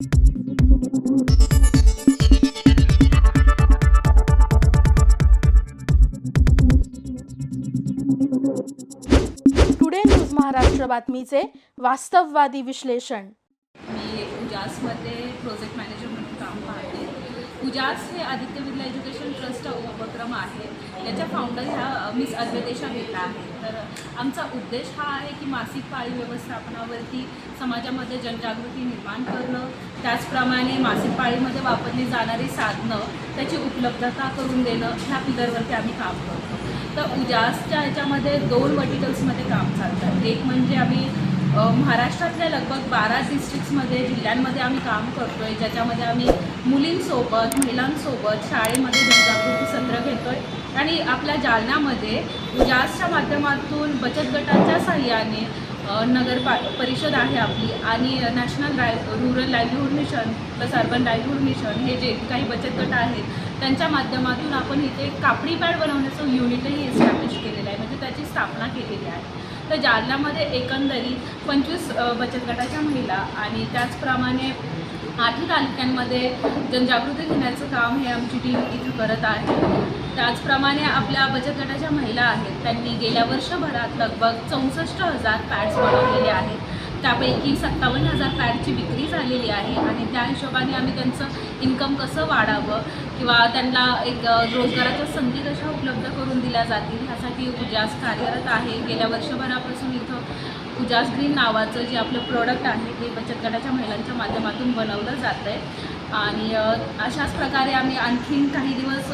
Today news Maharashtra बातमीचे वास्तववादी विश्लेषण मी उजासमध्ये project manager म्हणून काम पाहते. उजास हे आदित्य बिर्ला एज्युकेशन ट्रस्टचा उपक्रम आहे. याच्या फाउंडर ह्या मिस अद्वैतेशा बेटा आहे तर आमचा उद्देश हा आहे की मासिक पाळी व्यवस्थापनावरती समाजामध्ये जनजागृती निर्माण करणं. त्याचप्रमाणे मासिक पाळीमध्ये वापरली जाणारी साधनं त्याची उपलब्धता करून देणं. ह्या पिलरवरती आम्ही काम करतो. तर उजासच्या ह्याच्यामध्ये दोन वर्टिकल्समध्ये काम चालतं. एक म्हणजे आम्ही महाराष्ट्रातल्या लगभग बारा डिस्ट्रिक्ट्समध्ये जिल्ह्यांमध्ये आम्ही काम करतो आहे ज्याच्यामध्ये आम्ही मुलींसोबत महिलांसोबत शाळेमध्ये जनजागृती सत्र घेतो आहे आणि आपल्या जालन्यामध्ये उजासच्या माध्यमातून बचत गटाच्या साह्याने नगर पा परिषद आहे आपली आणि national Rai rural livelihood mission plus urban livelihood mission हे जे काही बचत गट आहेत त्यांच्या माध्यमातून आपण इथे कापडी पॅड बनवण्याचं युनिटही एस्टॅब्लिश केलेलं आहे. म्हणजे त्याची स्थापना केलेली आहे. तर जालन्यामध्ये एकंदरीत पंचवीस बचत गटाच्या महिला आणि त्याचप्रमाणे आठही तालुक्यांमध्ये जनजागृती घेण्याचं काम हे आमची टीम इथे करत आहे. त्याचप्रमाणे आपल्या बचत गटाच्या महिला आहेत त्यांनी गेल्या वर्षभरात लगभग चौसष्ट हजार पॅड्स बनवलेले आहेत. त्यापैकी सत्तावन्न हजार पॅडची विक्री झालेली आहे आणि त्या हिशोबाने आम्ही त्यांचं इन्कम कसं वाढावं किंवा त्यांना एक रोजगाराच्या संधी कशा उपलब्ध करून दिल्या जातील ह्यासाठी उजास कार्यरत आहे. गेल्या वर्षभरापासून इथं उजास ग्रीन नावाचं जे आपलं प्रोडक्ट आहे ते बचत गटाच्या महिलांच्या माध्यमातून बनवलं जातं आहे आणि अशाच प्रकारे आम्ही आणखीन काही दिवस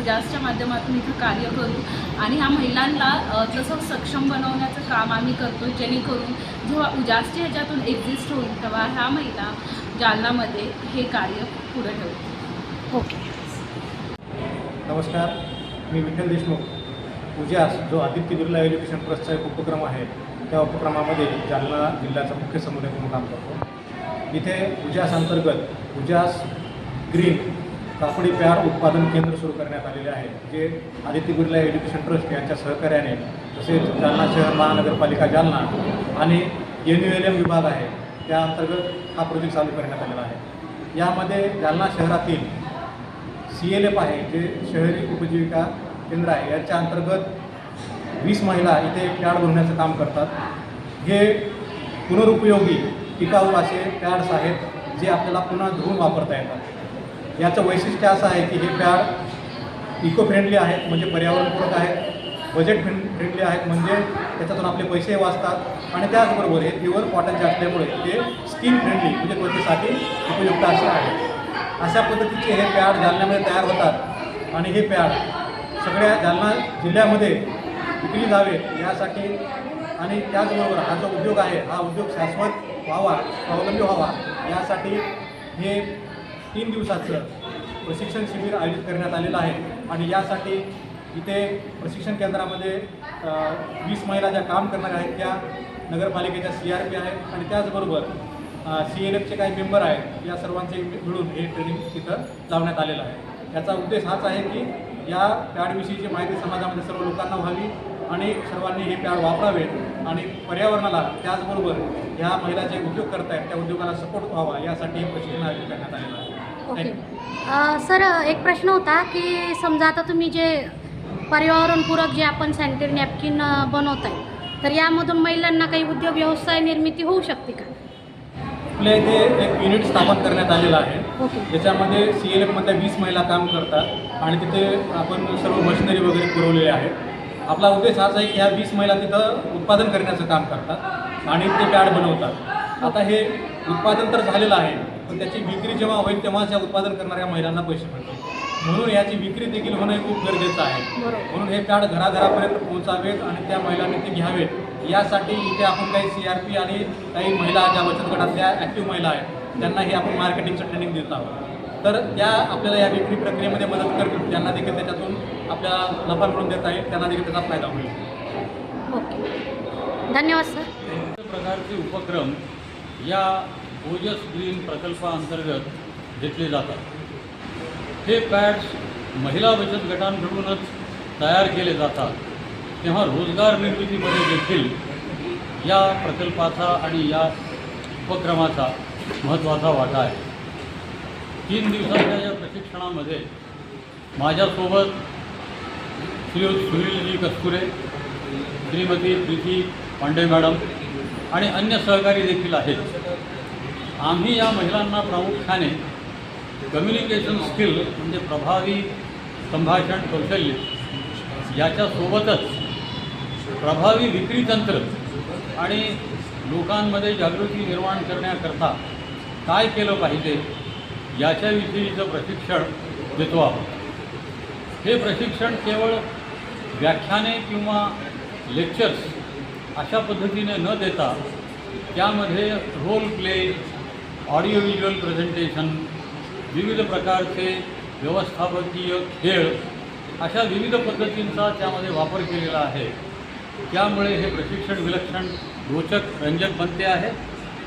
अ, उजासच्या माध्यमातून इथं कार्य करू. आणि ह्या महिलांना तसं सक्षम बनवण्याचं काम आम्ही करतो जेणेकरून जेव्हा उजासच्या ह्याच्यातून एक्झिस्ट होईल तेव्हा ह्या महिला जालनामध्ये हे कार्य पुढे ठेवतील. ओके. नमस्कार मी विठ्ठल देशमुख. उजास जो आदित्य बिर्ला एज्युकेशन ट्रस्टचा एक उपक्रम आहे त्या उपक्रमामध्ये जालना जिल्ह्याचा मुख्य समुदाय म्हणून काम करतो. इथे उजास अंतर्गत उजास ग्रीन कापडी पॅड उत्पादन केंद्र सुरू करण्यात आलेले आहे जे आदित्य बिर्ला एज्युकेशन ट्रस्ट यांच्या सहकार्याने तसेच जालना शहर महानगरपालिका जालना आणि एन यू एल एम विभाग आहे त्या अंतर्गत हा प्रोजेक्ट चालू करण्यात आलेला आहे. यामध्ये जालना शहरातील सी एल एफ आहे जे शहरी उपजीविका केंद्र आहे याच्या अंतर्गत वीस महिला इथे पॅड भरण्याचं काम करतात. हे पुनरुपयोगी टिकाऊ असे पॅड्स आहेत जे आपल्याला पुन्हा धुवून वापरता येतात. याचं वैशिष्ट्य असं आहे की हे पॅड इको फ्रेंडली आहेत म्हणजे पर्यावरणपूरक आहेत बजेट फ्रेंड फ्रेंडली आहेत म्हणजे त्याच्यातून आपले पैसे वाचतात. आणि त्याचबरोबर हे प्युअर कॉटनचे असल्यामुळे ते स्किन फ्रेंडली म्हणजे त्वचेसाठी उपयुक्त असे आहे. अशा पद्धतीचे हे पॅड जालन्यामध्ये तयार होतात. आणि हे पॅड सगळ्या जालना जिल्ह्यामध्ये विकली जावे यासाठी आणि त्याचबरोबर हा जो उद्योग आहे हा उद्योग शाश्वत व्हावा स्वावलंबी व्हावा यासाठी हे तीन दिवसाचं प्रशिक्षण शिबिर आयोजित करण्यात आलेलं आहे. आणि यासाठी इथे प्रशिक्षण केंद्रामध्ये वीस महिला ज्या काम करणाऱ्या आहेत त्या नगरपालिकेच्या सी आर पी आहेत आणि त्याचबरोबर सी एल एफचे काही मेंबर आहेत या सर्वांचे मिळून हे ट्रेनिंग तिथं लावण्यात आलेलं आहे. याचा उद्देश हाच आहे की या पॅडविषयीची माहिती समाजामध्ये सर्व लोकांना व्हावी आणि सर्वांनी हे पॅड वापरावेत आणि पर्यावरणाला त्याचबरोबर ह्या महिला जे उद्योग करत आहेत त्या उद्योगाला सपोर्ट व्हावा यासाठी प्रशिक्षण आयोजित करण्यात आलेलं आहे. ओके सर एक प्रश्न होता की समजा आता तुम्ही जे पर्यावरणपूरक जे आपण सॅनिटरी नॅपकिन बनवत आहे तर यामधून महिलांना काही उद्योग व्यवसाय निर्मिती होऊ शकते का? आपल्या इथे एक युनिट स्थापन करण्यात आलेलं आहे. ओके ज्याच्यामध्ये सी एल एफमधल्या वीस महिला काम करतात आणि तिथे आपण सर्व मशिनरी वगैरे पुरवलेले आहेत. आपला उद्देश हाच आहे की ह्या वीस महिला तिथं उत्पादन करण्याचं काम करतात आणि ते पॅड बनवतात. आता हे उत्पादन तर झालेलं आहे पण त्याची विक्री जेव्हा होईल तेव्हाच या उत्पादन करणाऱ्या महिलांना पैसे मिळतील. म्हणून याची विक्री देखील होणं हे खूप गरजेचं आहे. म्हणून हे पॅड घराघरापर्यंत पोहोचावेत आणि त्या महिलांनी ते घ्यावेत. यासाठी इथे आपण काही सी आर पी आणि काही महिला ज्या बचत गटातल्या ॲक्टिव्ह महिला आहेत त्यांना हे आपण मार्केटिंगचं ट्रेनिंग देत आहोत. तर त्या आपल्याला या विक्री प्रक्रियेमध्ये मदत करतील. त्यांना देखील त्याच्यातून आपल्याला नफा मिळून देता येईल. त्यांना देखील त्याचा फायदा होईल. ओके. धन्यवाद सर. विविध प्रकारचे उपक्रम या ओजस ग्रीन प्रकल्पाअंतर्गत घेतले जातात. हे पॅड्स महिला बचत गटांकडूनच तयार केले जातात. तेव्हा रोजगार निर्मितीमध्ये देखील या प्रकल्पाचा आणि या उपक्रमाचा महत्त्वाचा वाटा आहे. तीन दिवसाच्या या प्रशिक्षणामध्ये माझ्यासोबत श्रीयुत सुनीलजी कस्तुरे श्रीमती प्रीती पांडे मॅडम आणि अन्य सहकारी देखील आहेत. आम्ही या महिलांना प्रामुख्याने कम्युनिकेशन स्किल म्हणजे प्रभावी संभाषण कौशल्य याच्यासोबतच प्रभावी विक्री तंत्र आणि लोकांमध्ये जागृती निर्माण करण्याकरता काय केलं पाहिजे याच्याविषयीचं प्रशिक्षण देतो आहोत हे प्रशिक्षण केवळ व्याख्याने किंवा लेक्चर्स अशा पद्धतीने न देता त्यामध्ये role play audio visual presentation विविध प्रकारचे व्यवस्थापकीय खेळ अशा विविध पद्धतींचा त्यामध्ये वापर केलेला आहे. त्यामुळे हे प्रशिक्षण विलक्षण रोचक रंजक बनते आहे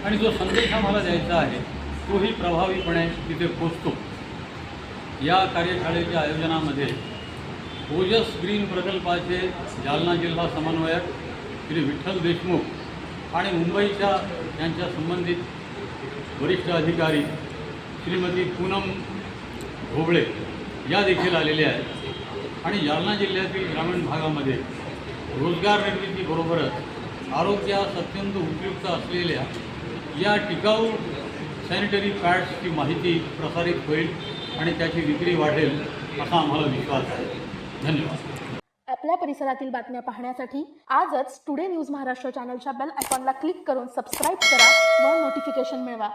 आणि जो संदेश आम्हाला द्यायचा आहे तोही प्रभावीपणे तिथे पोचतो. या कार्यशाळेच्या आयोजनामध्ये ओजस ग्रीन प्रकल्पाचे जालना जिल्हा समन्वयक श्री विठ्ठल देशमुख आणि मुंबईच्या यांच्या संबंधित वरिष्ठ अधिकारी श्रीमती पूनम घोबळे या देखील आलेल्या आहेत. आणि जालना जिल्ह्यातील ग्रामीण भागामध्ये रोजगार निर्मितीबरोबरच आरोग्यास अत्यंत उपयुक्त असलेल्या या टिकाऊ सॅनिटरी पॅड्सची माहिती प्रसारित होईल आणि त्याची विक्री वाढेल असा आम्हाला विश्वास आहे. धन्यवाद. आपल्या परिसरातील बातम्या पाहण्यासाठी आजच टुडे न्यूज महाराष्ट्र चॅनलच्या बेल आयकॉनला क्लिक करून सबस्क्राईब करा व नोटिफिकेशन मिळवा.